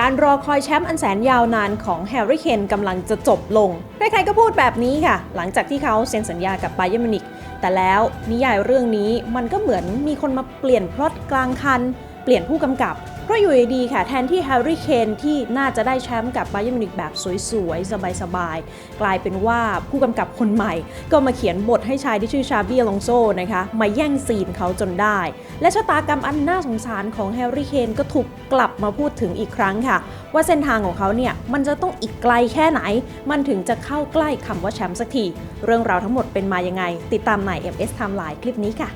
การรอคอยแชมป์อันแสนยาวนานของแฮร์รี่เคนกำลังจะจบลง ใครๆก็พูดแบบนี้ค่ะ หลังจากที่เขาเซ็นสัญญากับไบเยอร์มินิกแต่แล้วนิยายเรื่องนี้มันก็เหมือนมีคนมาเปลี่ยนพล็อตกลางคัน เปลี่ยนผู้กำกับ เพราะอยู่ดีๆค่ะ แทนที่แฮร์รี่เคนที่น่าจะได้แชมป์กับไบเยอร์มิวนิกแบบสวยๆ สบายๆ กลายเป็นว่าผู้กำกับคนใหม่ ก็มาเขียนบทให้ชายที่ชื่อชาบีอลองโซนะคะ มาแย่งซีนเขาจนได้ และชะตากรรมอันน่าสงสารของแฮร์รี่เคนก็ถูกกลับมาพูดถึงอีกครั้งค่ะ ว่าเส้นทางของเขาเนี่ยมันจะต้องอีกไกลแค่ไหน มันถึงจะเข้าใกล้คำว่าแชมป์สักที เรื่องราวทั้งหมดเป็นมายังไง ติดตามใน MS Timeline คลิปนี้ค่ะ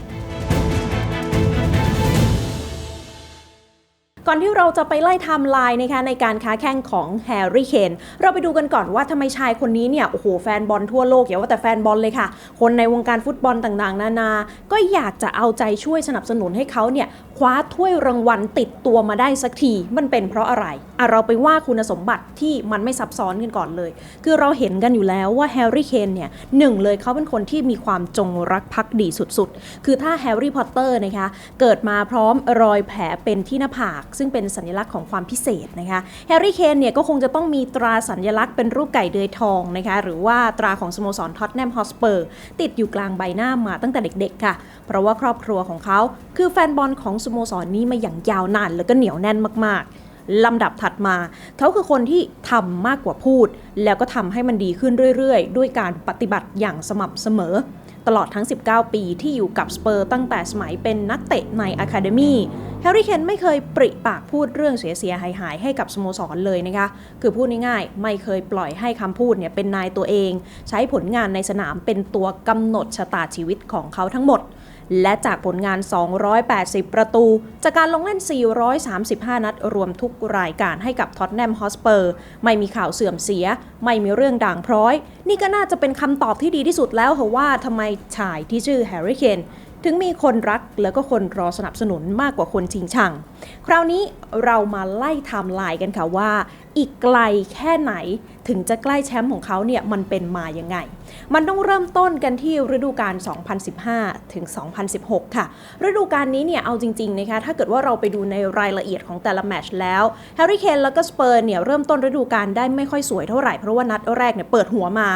ก่อนที่เราจะไปไล่ไทม์ไลน์นะคะในการค้าแข่งของแฮร์รี่เคนเราไปดูกันก่อนว่าทำไมชายคนนี้เนี่ยโอ้โหแฟนบอลทั่วโลกอย่าว่าแต่แฟนบอลเลยค่ะ คนในวงการฟุตบอลต่างๆ นานา ก็อยากจะเอาใจช่วยสนับสนุนให้เขาเนี่ย คว้าถ้วยรางวัลติดตัวมาได้สักที มันเป็นเพราะอะไรอะเราไปว่าคุณสมบัติที่มันไม่ซับซ้อนกันก่อนเลย คือเราเห็นกันอยู่แล้วว่าแฮร์รี่เคนเนี่ยหนึ่งเลยเขาเป็นคนที่มีความจงรักภักดีสุดๆ คือถ้าแฮร์รี่พอตเตอร์นะคะเกิดมาพร้อมรอยแผลเป็นที่หน้าผาก ซึ่งเป็นสัญลักษณ์ของความพิเศษนะคะแฮร์รี่เคนเนี่ยก็คงจะต้องมีตราสัญลักษณ์เป็นรูปไก่เดือยทองนะคะหรือว่าตราของสโมสรท็อตแนมฮอสเปอร์ติดอยู่กลางใบหน้ามาตั้งแต่เด็กๆค่ะ เพราะว่าครอบครัวของเขาคือแฟนบอลของสโมสรนี้มาอย่างยาวนานแล้วก็เหนียวแน่นมากๆลำดับถัดมา เขาคือคนที่ทำมากกว่าพูด แล้วก็ทำให้มันดีขึ้นเรื่อยๆ ด้วยการปฏิบัติอย่างสม่ำเสมอ ตลอดทั้ง 19 ปีที่อยู่กับสเปอร์ตั้งแต่สมัยเป็นนักเตะในอะคาเดมีแฮร์รี่เคนไม่เคยปริปากพูดเรื่องเสียๆหายให้กับสโมสรเลยนะคะ คือพูดง่ายๆ ไม่เคยปล่อยให้คำพูดเนี่ยเป็นนายตัวเอง ใช้ผลงานในสนามเป็นตัวกำหนดชะตาชีวิตของเขาทั้งหมด และจากผลงาน 280 ประตู จากการลงเล่น 435 นัด รวมทุกรายการให้กับท็อตแนมฮอสเปอร์ ไม่มีข่าวเสื่อมเสีย ไม่มีเรื่องด่างพร้อย นี่ก็น่าจะเป็นคำตอบที่ดีที่สุดแล้วค่ะว่าทำไมชายที่ชื่อแฮร์รี่เคน ถึงมีคนรักแล้วก็คนรอสนับสนุนมากกว่าคนชิงชัง คราวนี้เรามาไล่ไทม์ไลน์กันค่ะว่า อีกไกลแค่ไหนถึงจะใกล้แชมป์ของเขาเนี่ยมันเป็นมายังไง มันต้องเริ่มต้นกันที่ฤดูกาล 2015 ถึง 2016 ค่ะ ฤดูกาลนี้เนี่ยเอาจริงๆนะคะถ้าเกิดว่าเราไปดูในรายละเอียดของแต่ละแมชแล้วแฮร์รี่เคนแล้วก็สเปอร์เนี่ยเริ่มต้นฤดูกาลได้ไม่ค่อยสวยเท่าไหร่เพราะว่านัดแรกเนี่ยเปิดหัวมา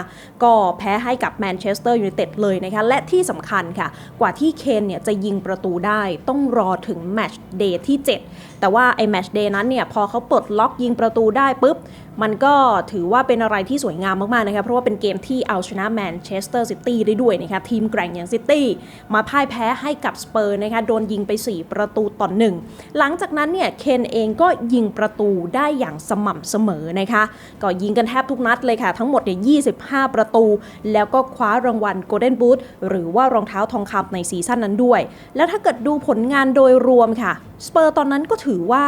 ก็แพ้ให้กับแมนเชสเตอร์ยูไนเต็ดเลยนะคะและที่สำคัญค่ะ กว่าที่เคนเนี่ยจะยิงประตูได้ต้องรอถึงแมตช์เดย์ที่ 7 แต่ว่าไอ้แมชเดย์นั้นเนี่ยพอเขาปลดล็อกยิงประตูได้ปุ๊บ มันก็ถือว่าเป็นอะไรที่สวยงามมากๆนะคะเพราะว่าเป็นเกมที่เอาชนะแมนเชสเตอร์ซิตี้ได้ด้วยนะคะทีมแกร่งอย่างซิตี้มาพ่ายแพ้ให้กับสเปอร์นะคะโดนยิงไป 4 ประตูต่อหนึ่งหลังจากนั้นเนี่ยเคนเองก็ยิงประตูได้อย่างสม่ำเสมอนะคะก็ยิงกันแทบทุกนัดเลยค่ะ ทั้งหมดเนี่ย25 ประตู แล้วก็คว้ารางวัล Golden Boot หรือว่ารองเท้าทองคำในซีซั่นนั้นด้วย แล้วถ้าเกิดดูผลงานโดยรวมค่ะ สเปอร์ตอนนั้นก็ถือว่า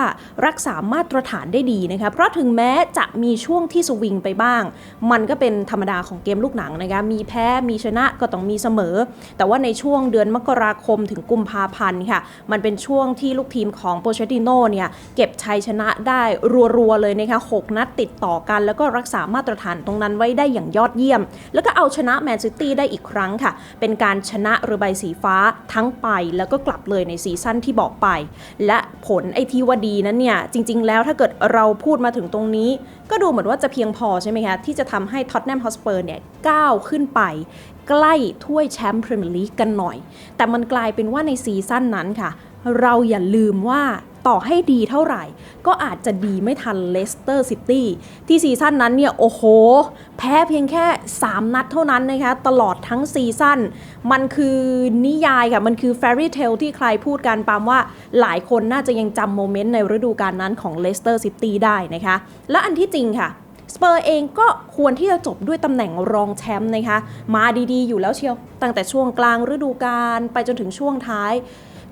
รักษามาตรฐานได้ดีนะคะเพราะถึงแม้จะมีช่วงที่สวิงไปบ้าง มันก็เป็นธรรมดาของเกมลูกหนังนะคะมีแพ้มีชนะก็ต้องมีเสมอ แต่ว่าในช่วงเดือนมกราคมถึงกุมภาพันธ์ค่ะ มันเป็นช่วงที่ลูกทีมของโปเชติโนเนี่ยเก็บชัยชนะได้รัวๆเลยนะคะ6นัดติดต่อกัน แล้วก็รักษามาตรฐานตรงนั้นไว้ได้อย่างยอดเยี่ยม แล้วก็เอาชนะแมนซิตี้ได้อีกครั้งค่ะ เป็นการชนะเรือใบสีฟ้าทั้งไปแล้วก็กลับเลยในซีซั่นที่บอกไปและผลไอที่ว่าดีนั้นเนี่ยจริง ๆ แล้วถ้าเกิดเราพูดมาถึงตรงนี้ ก็ดูเหมือนว่าจะเพียงพอใช่ไหมคะที่จะทำให้ท็อตแนมฮอสเปอร์เนี่ยก้าวขึ้นไปใกล้ถ้วยแชมป์พรีเมียร์ลีกกันหน่อย แต่มันกลายเป็นว่าในซีซั่นนั้นค่ะ เราอย่าลืมว่า ต่อให้ดีเท่าไหร่ ก็อาจจะดีไม่ทันเลสเตอร์ซิตี้ที่ซีซั่นนั้นเนี่ย โอ้โห แพ้เพียงแค่ 3 นัดเท่านั้นนะคะ ตลอดทั้งซีซั่นมันคือนิยายค่ะ มันคือ Fairy Tale ที่ใครพูดกันปามว่าหลายคนน่าจะยังจำโมเมนต์ในฤดูกาลนั้นของเลสเตอร์ซิตี้ได้นะคะ และอันที่จริงค่ะสเปอร์เองก็ควรที่จะจบด้วยตำแหน่งรองแชมป์นะคะ มาดีๆ อยู่แล้วเชียว ตั้งแต่ช่วงกลางฤดูกาลไปจนถึงช่วงท้าย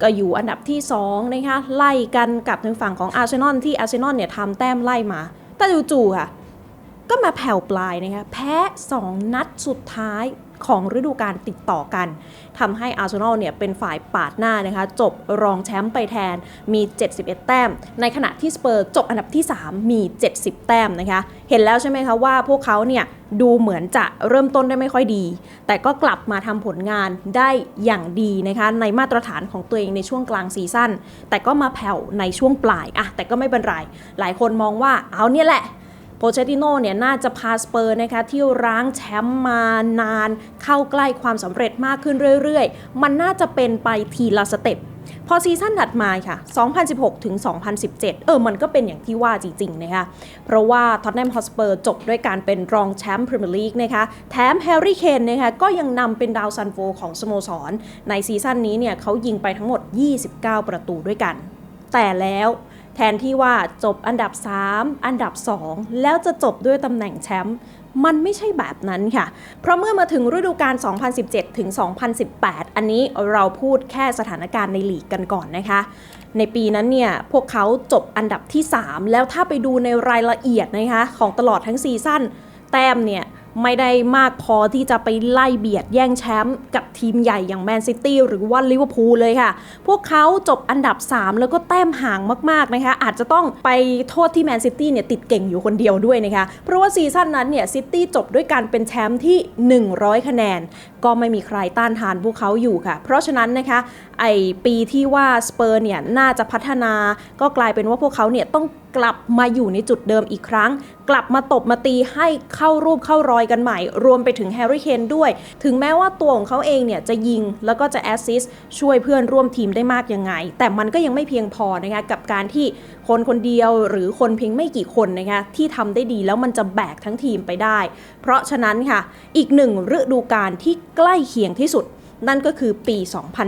ก็อยู่อันดับที่2นะคะไล่กันกับทางฝั่งของอาร์เซนอลที่อาร์เซนอลเนี่ยทำแต้มไล่มา แต่จู่ๆค่ะ ก็มาแผ่วปลายนะคะแพ้ 2 นัดสุดท้ายของฤดูกาลติดต่อกันทำให้อาร์เซนอลเนี่ยเป็นฝ่ายปาดหน้านะคะจบรองแชมป์ไปแทนมี 71 แต้ม ในขณะที่สเปอร์จบอันดับที่ 3 มี 70 แต้มนะคะเห็นแล้วใช่ไหมคะว่าพวกเขาเนี่ยดูเหมือนจะเริ่มต้นได้ไม่ค่อยดี แต่ก็กลับมาทำผลงานได้อย่างดีนะคะในมาตรฐานของตัวเองในช่วงกลางซีซั่นแต่ก็มาแผ่วในช่วงปลายอะแต่ก็ไม่เป็นไร หลายคนมองว่าเอาเนี่ยแหละ โปเชติโน่เนี่ยน่าจะพาสเปอร์นะคะที่ร้างแชมป์มานาน เข้าใกล้ความสำเร็จมากขึ้นเรื่อยๆ มันน่าจะเป็นไปทีละสเต็ปพอซีซั่นถัดมาค่ะ 2016 ถึง 2017 เออ มันก็เป็นอย่างที่ว่าจริง ๆ นะคะ เพราะว่าท็อตแนมฮอสเปอร์จบด้วยการเป็นรองแชมป์พรีเมียร์ลีกนะคะ แถมแฮร์รี่เคนนะคะ ก็ยังนำเป็นดาวซันโวของสโมสร ในซีซั่นนี้เนี่ยเขายิงไปทั้งหมด 29 ประตูด้วยกัน แต่แล้ว แทนที่ว่าจบอันดับ 3 อันดับ 2 แล้วจะจบด้วยตำแหน่งแชมป์มันไม่ใช่แบบนั้นค่ะ เพราะเมื่อมาถึงฤดูกาล 2017 ถึง 2018 อันนี้เราพูดแค่สถานการณ์ในลีกกันก่อนนะคะ ในปีนั้นเนี่ย พวกเขาจบอันดับที่ 3 แล้วถ้าไปดูในรายละเอียดนะคะ ของตลอดทั้งซีซั่น แต้มเนี่ย ไม่ได้มากพอที่จะไปไล่เบียดแย่งแชมป์กับทีมใหญ่อย่างแมนซิตี้หรือว่าลิเวอร์พูลเลยค่ะ พวกเขาจบอันดับ 3 แล้วก็แต้มห่างมากๆนะคะ อาจจะต้องไปโทษที่แมนซิตี้เนี่ยติดเก่งอยู่คนเดียวด้วยนะคะ เพราะว่าซีซั่นนั้นเนี่ยซิตี้จบด้วยการเป็นแชมป์ที่ 100 คะแนน ก็ไม่มีใครต้านทานพวกเขาอยู่ค่ะ เพราะฉะนั้นนะคะไอปีที่ว่าสเปอร์เนี่ยน่าจะพัฒนา ก็กลายเป็นว่าพวกเขาเนี่ยต้องกลับมาอยู่ในจุดเดิมอีกครั้ง กลับมาตบมาตีให้เข้ารูปเข้ารอยกันใหม่ รวมไปถึงแฮร์รี่เคนด้วย ถึงแม้ว่าตัวของเขาเองเนี่ยจะยิงแล้วก็จะแอสซิสช่วยเพื่อนร่วมทีมได้มากยังไง แต่มันก็ยังไม่เพียงพอนะคะกับการที่คนคนเดียวหรือคนเพียงไม่กี่คนนะคะที่ทำได้ดีแล้วมันจะแบกทั้งทีมไปได้ เพราะฉะนั้นค่ะ อีกหนึ่งฤดูกาลที่ใกล้เคียงที่สุด นั่นก็คือปี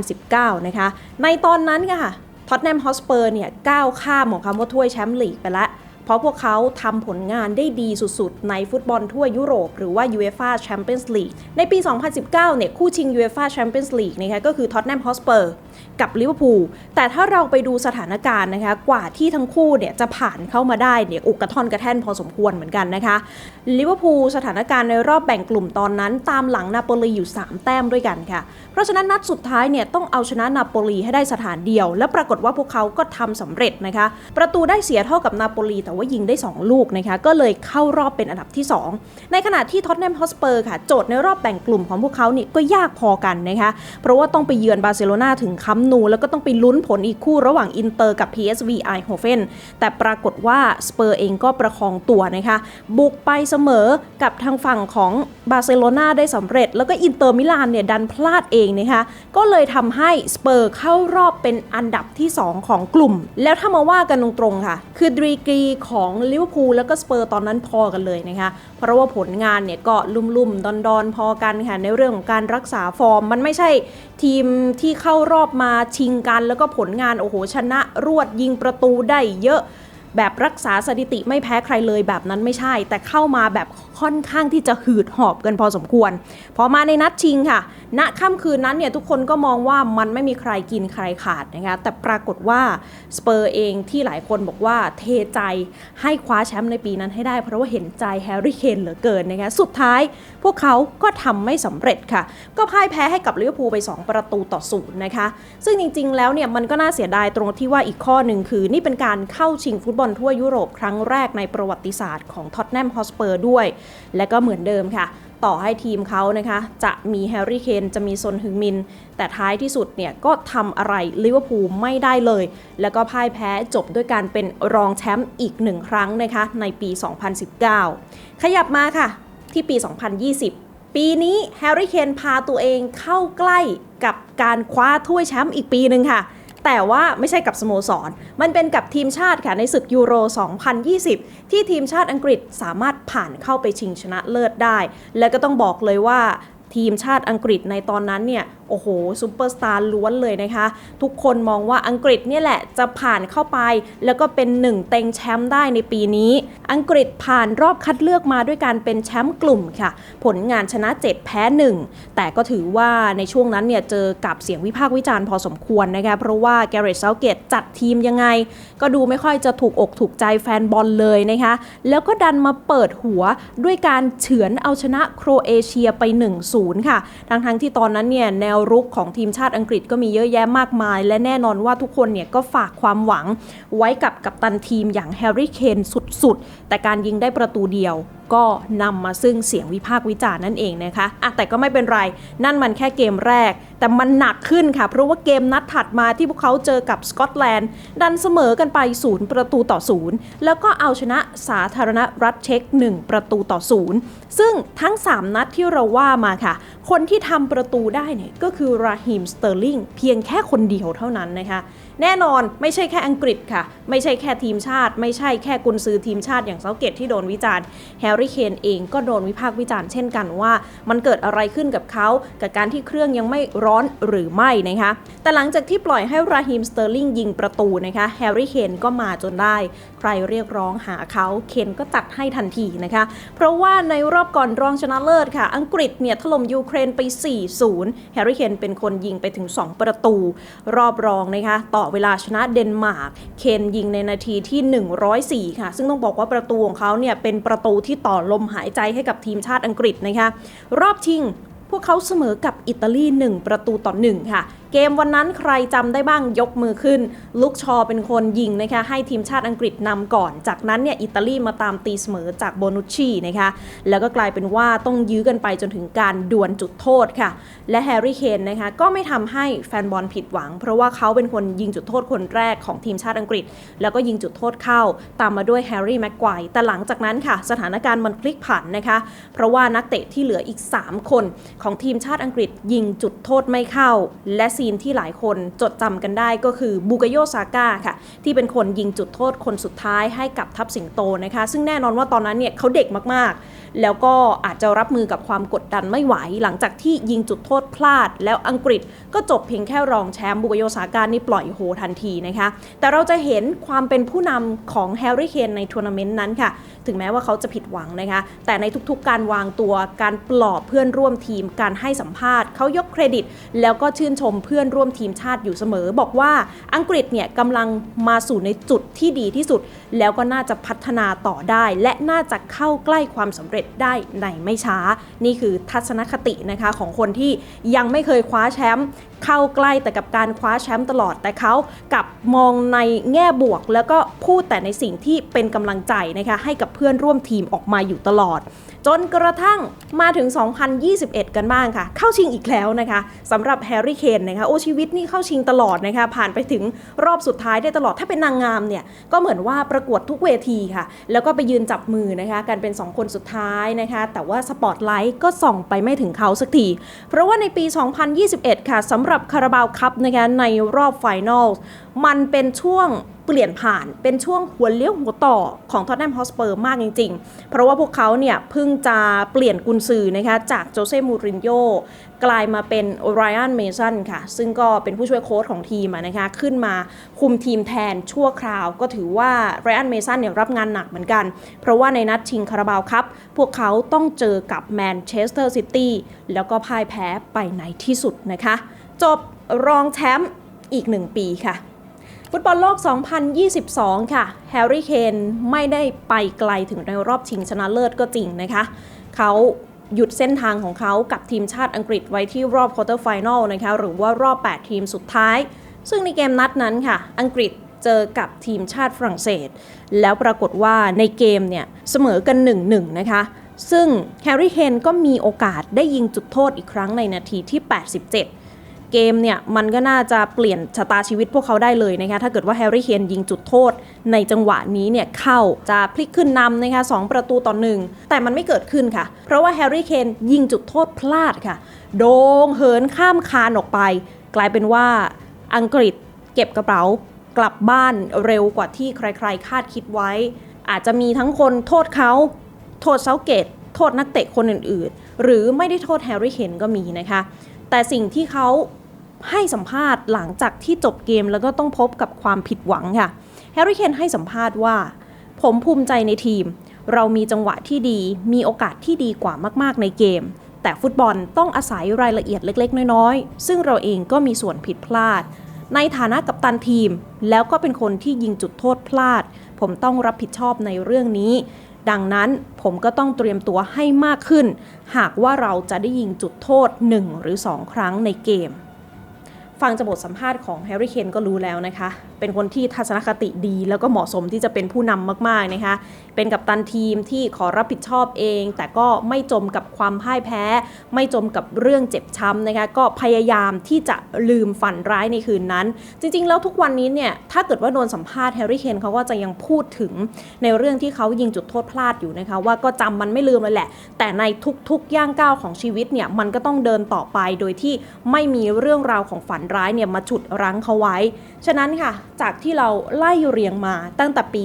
2019 นะคะ ในตอนนั้นค่ะท็อตแนมฮอสเปอร์เนี่ยก้าวข้ามของคำว่าถ้วยแชมป์ลีกไปแล้ว เพราะพวกเขาทำผลงานได้ดีสุดๆ ในฟุตบอลทั่วยุโรป หรือว่า UEFA Champions League ในปี 2019 เนี่ยคู่ชิง UEFA Champions League นะคะก็คือท็อตแนมฮอสเปอร์กับลิเวอร์พูลแต่ถ้าเราไปดูสถานการณ์นะคะ กว่าที่ทั้งคู่เนี่ยจะผ่านเข้ามาได้เนี่ยอุกกระท่อนกระแท่นพอสมควรเหมือนกันนะคะลิเวอร์พูลสถานการณ์ในรอบแบ่งกลุ่มตอนนั้น ตามหลังนาโปลีอยู่ 3 แต้มด้วยกันค่ะ เพราะฉะนั้นนัดสุดท้ายเนี่ยต้องเอาชนะนาโปลีให้ได้สถานเดียว และปรากฏว่าพวกเขาก็ทำสำเร็จนะคะ ประตูได้เสียเท่ากับนาโปลีแต่ว่ายิงได้ 2 ลูกนะคะก็เลยเข้ารอบเป็นอันดับที่ 2 ในขณะที่ท็อตแนมฮอสเปอร์ค่ะ โจทย์ในรอบแบ่งกลุ่มของพวกเขานี่ก็ยากพอกันนะคะเพราะว่าต้องไปเยือนบาร์เซโลนาถึงคัมนู แล้วก็ต้องไปลุ้นผลอีกคู่ระหว่างอินเตอร์กับ PSV i h o f e n แต่ปรากฏว่าสเปอร์เองก็ประคองตัวนะคะบุกไปเสมอกับทางฝั่งของบาร์เซโลนาได้สำเร็จ แล้วก็อินเตอร์มิลานเนี่ยดันพลาดเองนะคะก็เลยทำให้สเปอร์เข้ารอบเป็นอันดับที่ 2 ของกลุ่ม แล้วถ้ามาว่ากันตรงๆค่ะ คือดีกรีของลิเวอร์พูลแล้วก็สเปอร์ตอนนั้นพอกันเลยนะคะเพราะว่าผลงานเนี่ยก็ลุ่มๆ ดอนๆ พอกันค่ะในเรื่องของการรักษาฟอร์ม มันไม่ใช่ทีมที่เข้ารอบมาชิงกัน แล้วก็ผลงานโอ้โหชนะรวดยิงประตูได้เยอะ แบบรักษาสถิติไม่แพ้ใครเลยแบบนั้นไม่ใช่ แต่เข้ามาแบบค่อนข้างที่จะหืดหอบกันพอสมควร พอมาในนัดชิงค่ะ ณค่ำคืนนั้นเนี่ยทุกคนก็มองว่ามันไม่มีใครกินใครขาดนะคะแต่ปรากฏว่าสเปอร์เองที่หลายคนบอกว่าเทใจให้คว้าแชมป์ในปีนั้นให้ได้ เพราะว่าเห็นใจแฮร์รี่เคนเหลือเกินนะคะสุดท้ายพวกเขาก็ทำไม่สำเร็จค่ะ ก็พ่ายแพ้ให้กับลิเวอร์พูลไป 2 ประตูต่อศูนย์นะคะซึ่งจริงๆแล้วเนี่ยมันก็น่าเสียดายตรงที่ว่าอีกข้อหนึ่งคือนี่เป็นการเข้าชิงฟุตบอลทั่วยุโรปครั้งแรกในประวัติศาสตร์ของท็อตแนมฮอสเปอร์ด้วย และก็เหมือนเดิมค่ะ ต่อให้ทีมเขานะคะ จะมีแฮร์รี่เคนจะมีซนฮึงมิน แต่ท้ายที่สุดเนี่ยก็ทำอะไรลิเวอร์พูลไม่ได้เลย แล้วก็พ่ายแพ้จบด้วยการเป็นรองแชมป์อีกหนึ่งครั้งนะคะในปี 2019 ขยับมาค่ะที่ปี 2020ปีนี้แฮร์รี่เคนพาตัวเองเข้าใกล้กับการคว้าถ้วยแชมป์อีกปีหนึ่งค่ะ แต่ว่าไม่ใช่กับสโมสร มันเป็นกับทีมชาติค่ะในศึกยูโร 2020 ที่ทีมชาติอังกฤษสามารถผ่านเข้าไปชิงชนะเลิศได้ และก็ต้องบอกเลยว่าทีมชาติอังกฤษในตอนนั้นเนี่ยโอ้โหซูเปอร์สตาร์ล้วนเลยนะคะ ทุกคนมองว่าอังกฤษเนี่ยแหละจะผ่านเข้าไป แล้วก็เป็นหนึ่งเต็งแชมป์ได้ในปีนี้ อังกฤษผ่านรอบคัดเลือกมาด้วยการเป็นแชมป์กลุ่มค่ะ ผลงานชนะ 7 แพ้ 1 แต่ก็ถือว่าในช่วงนั้นเนี่ยเจอกับเสียงวิพากษ์วิจารณ์พอสมควรนะคะเพราะว่าแกเรตเซาเกตจัดทีมยังไง ก็ดูไม่ค่อยจะถูกอกถูกใจแฟนบอลเลยนะคะ แล้วก็ดันมาเปิดหัวด้วยการเฉือนเอาชนะโครเอเชียไป 1-0 ค่ะทั้งๆที่ตอนนั้นเนี่ยแนวรุกของทีมชาติอังกฤษก็มีเยอะแยะมากมาย และแน่นอนว่าทุกคนเนี่ยก็ฝากความหวังไว้กับกัปตันทีมอย่างแฮร์รี่เคนสุดๆ แต่การยิงได้ประตูเดียว ก็นำมาซึ่งเสียงวิพากษ์วิจารณ์นั่นเองนะคะอะแต่ก็ไม่เป็นไร นั่นมันแค่เกมแรก แต่มันหนักขึ้นค่ะ เพราะว่าเกมนัดถัดมาที่พวกเขาเจอกับสกอตแลนด์ ดันเสมอกันไปศูนย์ประตูต่อศูนย์แล้วก็เอาชนะสาธารณรัฐเช็ก1 ประตูต่อศูนย์ซึ่งทั้ง 3 นัดที่เราว่ามาค่ะ คนที่ทำประตูได้เนี่ยก็คือราฮิมสเตอร์ลิงเพียงแค่คนเดียวเท่านั้นนะคะ แน่นอนไม่ใช่แค่อังกฤษค่ะ ไม่ใช่แค่ทีมชาติ ไม่ใช่แค่กุนซือทีมชาติอย่างเซาเกตที่โดนวิจารณ์แฮร์รี่เคนเองก็โดนวิพากษ์วิจารณ์เช่นกันว่า มันเกิดอะไรขึ้นกับเขากับการที่เครื่องยังไม่ร้อนหรือไม่นะคะแต่หลังจากที่ปล่อยให้ราฮิมสเตอร์ลิงยิงประตูนะคะแฮร์รี่เคนก็มาจนได้ รเรียกร้องหาเขาเคนก็จัดให้ทันทีนะคะ เพราะว่าในรอบก่อนรองชนะเลิศค่ะ อังกฤษเนี่ยถล่มยูเครนไป 4-0 แฮร์รี่เคนเป็นคนยิงไปถึง 2 ประตู รอบรองนะคะ ต่อเวลาชนะเดนมาร์ก เคนยิงในนาทีที่ 104 ค่ะ ซึ่งต้องบอกว่าประตูของเขาเนี่ยเป็นประตูที่ต่อลมหายใจให้กับทีมชาติอังกฤษนะคะ รอบชิง พวกเขาเสมอกับอิตาลี 1 ประตูต่อ1ค่ะ เกมวันนั้นใครจำได้บ้างยกมือขึ้น ลุกชอเป็นคนยิงนะคะให้ทีมชาติอังกฤษนำก่อน จากนั้นเนี่ยอิตาลีมาตามตีเสมอจากโบนุชชีนะคะแล้วก็กลายเป็นว่าต้องยื้อกันไปจนถึงการดวลจุดโทษค่ะ และแฮร์รี่เคนนะคะก็ไม่ทำให้แฟนบอลผิดหวัง เพราะว่าเขาเป็นคนยิงจุดโทษคนแรกของทีมชาติอังกฤษ แล้วก็ยิงจุดโทษเข้า ตามมาด้วยแฮร์รี่แม็กควายแต่หลังจากนั้นค่ะ สถานการณ์มันพลิกผันนะคะ เพราะว่านักเตะที่เหลืออีก 3 คนของทีมชาติอังกฤษยิงจุดโทษไม่เข้าและซีนที่หลายคนจดจำกันได้ก็คือบูกาโยซาก้าค่ะ ที่เป็นคนยิงจุดโทษคนสุดท้ายให้กับทัพสิงโตนะคะ ซึ่งแน่นอนว่าตอนนั้นเนี่ยเขาเด็กมากๆ แล้วก็อาจจะรับมือกับความกดดันไม่ไหว หลังจากที่ยิงจุดโทษพลาด แล้วอังกฤษก็จบเพียงแค่รองแชมป์บูกาโยซาก้านี่ปล่อยโฮทันทีนะคะ แต่เราจะเห็นความเป็นผู้นำของแฮร์รี่เคนในทัวร์นาเมนต์นั้นค่ะ ถึงแม้ว่าเขาจะผิดหวังนะคะ แต่ในทุกๆ การวางตัวการปลอบเพื่อนร่วมทีมการให้สัมภาษณ์เขายกเครดิต แล้วก็ชื่นชมเพื่อนื่อนร่วมทีมชาติอยู่เสมอ บอกว่าอังกฤษเนี่ยกำลังมาสู่ในจุดที่ดีที่สุด แล้วก็น่าจะพัฒนาต่อได้ และน่าจะเข้าใกล้ความสำเร็จได้ในไม่ช้า นี่คือทัศนคตินะคะของคนที่ยังไม่เคยคว้าแชมป์เข้าใกล้แต่กับการคว้าแชมป์ตลอด แต่เขากลับมองในแง่บวก แล้วก็พูดแต่ในสิ่งที่เป็นกำลังใจนะคะให้กับเพื่อนร่วมทีมออกมาอยู่ตลอด จนกระทั่งมาถึง 2021 กันบ้างค่ะ เข้าชิงอีกแล้วนะคะสำหรับแฮร์รี่เคนนะคะโอ้ชีวิตนี่เข้าชิงตลอดนะคะผ่านไปถึงรอบสุดท้ายได้ตลอดถ้าเป็นนางงามเนี่ยก็เหมือนว่าประกวดทุกเวทีค่ะ แล้วก็ไปยืนจับมือนะคะกันเป็น 2 คนสุดท้ายนะคะแต่ว่าสปอตไลท์ก็ส่องไปไม่ถึงเขาสักทีเพราะว่าในปี 2021 ค่ะสำหรับคาราบาวคัพนะคะในรอบไฟนอลมันเป็นช่วงเปลี่ยนผ่านเป็นช่วงหัวเลี้ยวหัวต่อของท็อตแนมฮอสเปอร์มากจริง ๆ เพราะว่าพวกเขาเนี่ยเพิ่งจะเปลี่ยนกุนซือนะคะจากโจเซ่มูรินโญ่กลายมาเป็นไรอันเมสันค่ะ ซึ่งก็เป็นผู้ช่วยโค้ชของทีมนะคะขึ้นมาคุมทีมแทนชั่วคราว ก็ถือว่าไรอันเมสันเนี่ยรับงานหนักเหมือนกัน เพราะว่าในนัดชิงคาราบาวคัพพวกเขาต้องเจอกับแมนเชสเตอร์ซิตี้แล้วก็พ่ายแพ้ไปในที่สุดนะคะ จบรองแชมป์อีกหนึ่งปีค่ะ ฟุตบอลโลก 2022 ค่ะแฮร์รี่เคนไม่ได้ไปไกลถึงในรอบชิงชนะเลิศก็จริงนะคะ เขาหยุดเส้นทางของเขากับทีมชาติอังกฤษไว้ที่รอบควอเตอร์ไฟแนลนะคะหรือว่ารอบ 8 ทีมสุดท้าย ซึ่งในเกมนัดนั้นค่ะ อังกฤษเจอกับทีมชาติฝรั่งเศส แล้วปรากฏว่าในเกมเนี่ยเสมอกัน 1-1 นะคะ ซึ่งแฮร์รี่เคนก็มีโอกาสได้ยิงจุดโทษอีกครั้งในนาทีที่ 87 เกมเนี่ยมันก็น่าจะเปลี่ยนชะตาชีวิตพวกเขาได้เลยนะคะถ้าเกิดว่าแฮร์รี่เคนยิงจุดโทษ ในจังหวะนี้เนี่ยเข้าจะพลิกขึ้นนำนะคะสองประตูต่อหนึ่งแต่มันไม่เกิดขึ้นค่ะ เพราะว่าแฮร์รี่เคนยิงจุดโทษพลาดค่ะ โด่งเหินข้ามคานออกไป กลายเป็นว่าอังกฤษเก็บกระเป๋ากลับบ้านเร็วกว่าที่ใครๆ คาดคิดไว้ อาจจะมีทั้งคนโทษเขาโทษเซาเกต โทษนักเตะคนอื่นๆ หรือไม่ได้โทษแฮร์รี่เคนก็มีนะคะ แต่สิ่งที่เขา ให้สัมภาษณ์หลังจากที่จบเกมแล้วก็ต้องพบกับความผิดหวังค่ะแฮร์รี่เคนให้สัมภาษณ์ว่า ผมภูมิใจในทีม เรามีจังหวะที่ดี มีโอกาสที่ดีกว่ามากๆในเกม แต่ฟุตบอลต้องอาศัยรายละเอียดเล็ก ๆ น้อยๆ ซึ่งเราเองก็มีส่วนผิดพลาด ในฐานะกัปตันทีม แล้วก็เป็นคนที่ยิงจุดโทษพลาด ผมต้องรับผิดชอบในเรื่องนี้ ดังนั้นผมก็ต้องเตรียมตัวให้มากขึ้น หากว่าเราจะได้ยิงจุดโทษ 1 หรือ 2 ครั้งในเกม ฟังจากบทสัมภาษณ์ของแฮร์รี่เคนก็รู้แล้วนะคะ เป็นคนที่ทัศนคติดี แล้วก็เหมาะสมที่จะเป็นผู้นำมากๆนะคะ เป็นกัปตันทีมที่ขอรับผิดชอบเอง แต่ก็ไม่จมกับความพ่ายแพ้ ไม่จมกับเรื่องเจ็บช้ำนะคะ ก็พยายามที่จะลืมฝันร้ายในคืนนั้น จริงๆ แล้วทุกวันนี้เนี่ย ถ้าเกิดว่าโดนสัมภาษณ์แฮร์รี่เคนเขาก็จะยังพูดถึงในเรื่องที่เขายิงจุดโทษพลาดอยู่นะคะ ว่าก็จำมันไม่ลืมเลยแหละ แต่ในทุกๆ ย่างก้าวของชีวิตเนี่ย มันก็ต้องเดินต่อไป โดยที่ไม่มีเรื่องราวของฝันร้ายเนี่ยมาฉุดรั้งเขาไว้ ฉะนั้นค่ะ จากที่เราไล่เรียงมาตั้งแต่ปี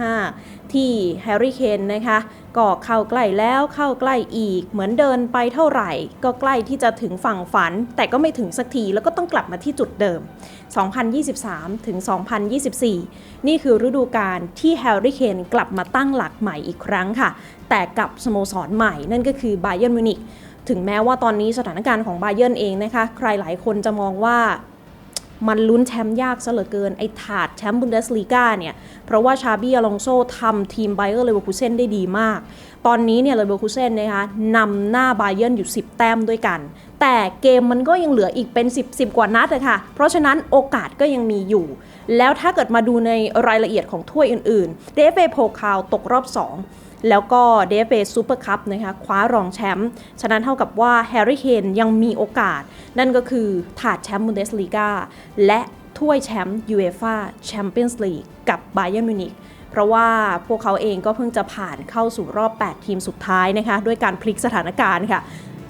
2015 ที่แฮร์รี่เคนนะคะก็เข้าใกล้แล้วเข้าใกล้อีก เหมือนเดินไปเท่าไหร่ ก็ใกล้ที่จะถึงฝั่งฝัน แต่ก็ไม่ถึงสักทีแล้วก็ต้องกลับมาที่จุดเดิม 2023 ถึง 2024 นี่คือฤดูกาลที่แฮร์รี่เคนกลับมาตั้งหลักใหม่อีกครั้งค่ะ แต่กับสโมสรใหม่นั่นก็คือไบเ e ร์นมิวนิก ถึงแม้ว่าตอนนี้สถานการณ์ของไบเ e ร์นเองนะคะ ใครหลายคนจะมองว่ามันลุ้นแชมป์ยากซะเหลือเกิน ไอ้ถาดแชมป์บุนเดสลีกาเนี่ย เพราะว่าชาบี้อลองโซทำทีมไบเออร์เลเวอร์คูเซนได้ดีมาก ตอนนี้เนี่ยเลเวอร์คูเซนนะคะนำหน้าไบเอ r ร์นอยู่ 10 แต้มด้วยกัน แต่เกมมันก็ยังเหลืออีกเป็น 10 10 กว่านัดเลยค่ะ เพราะฉะนั้นโอกาสก็ยังมีอยู่ แล้วถ้าเกิดมาดูในรายละเอียดของถ้วยอื่นๆเดฟเอโพคาวตกรอบ 2 แล้วก็ DFA Super Cup นะคะคว้ารองแชมป์ฉะนั้นเท่ากับว่าแฮร์รี่เคนยังมีโอกาส นั่นก็คือถาดแชมป์บุนเดสลีกาและถ้วยแชมป์ยูเอฟ่าแชมเปี้ยนส์ลีกกับไบเ e ร์นมิวนิก เพราะว่าพวกเขาเองก็เพิ่งจะผ่านเข้าสู่รอบ 8 ทีมสุดท้ายนะคะด้วยการพลิกสถานการณ์ค่ะ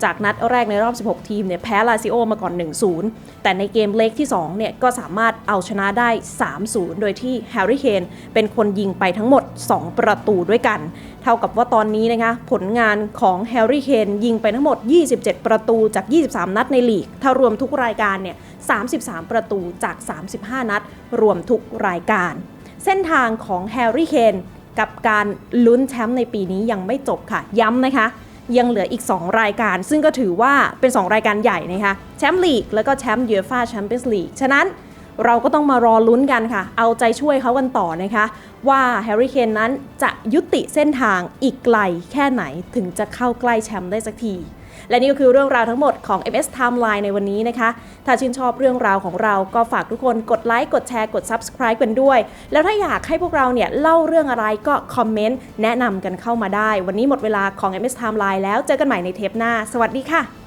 จากนัดแรกในรอบ 16 ทีมเนี่ยแพ้ลาซิโอมาก่อน 1-0 แต่ในเกมเล็กที่ 2 เนี่ยก็สามารถเอาชนะได้ 3-0 โดยที่แฮร์รี่เคนเป็นคนยิงไปทั้งหมด 2 ประตูด้วยกัน เท่ากับว่าตอนนี้นะคะผลงานของแฮร์รี่เคนยิงไปทั้งหมด 27 ประตูจาก 23 นัดในลีก ถ้ารวมทุกรายการเนี่ย 33 ประตูจาก 35 นัด รวมทุกรายการ เส้นทางของแฮร์รี่เคนกับการลุ้นแชมป์ในปีนี้ยังไม่จบค่ะ ย้ำนะคะ ยังเหลืออีก 2 รายการ ซึ่งก็ถือว่าเป็น 2 รายการใหญ่นะคะแชมป์ลีกแล้วก็แชมป์ยูเอฟ่าแชมเปี้ยนส์ลีกฉะนั้นเราก็ต้องมารอลุ้นกันค่ะ เอาใจช่วยเขากันต่อนะคะ ว่าแฮร์รี่เคนนั้นจะยุติเส้นทางอีกไกลแค่ไหนถึงจะเข้าใกล้แชมป์ได้สักที และนี่ก็คือเรื่องราวทั้งหมดของ MS Timeline ในวันนี้นะคะ ถ้าชื่นชอบเรื่องราวของเราก็ฝากทุกคนกดไลค์กดแชร์กด Subscribe กันด้วย แล้วถ้าอยากให้พวกเราเนี่ยเล่าเรื่องอะไรก็คอมเมนต์แนะนำกันเข้ามาได้ วันนี้หมดเวลาของ MS Timeline แล้วเจอกันใหม่ในเทปหน้า สวัสดีค่ะ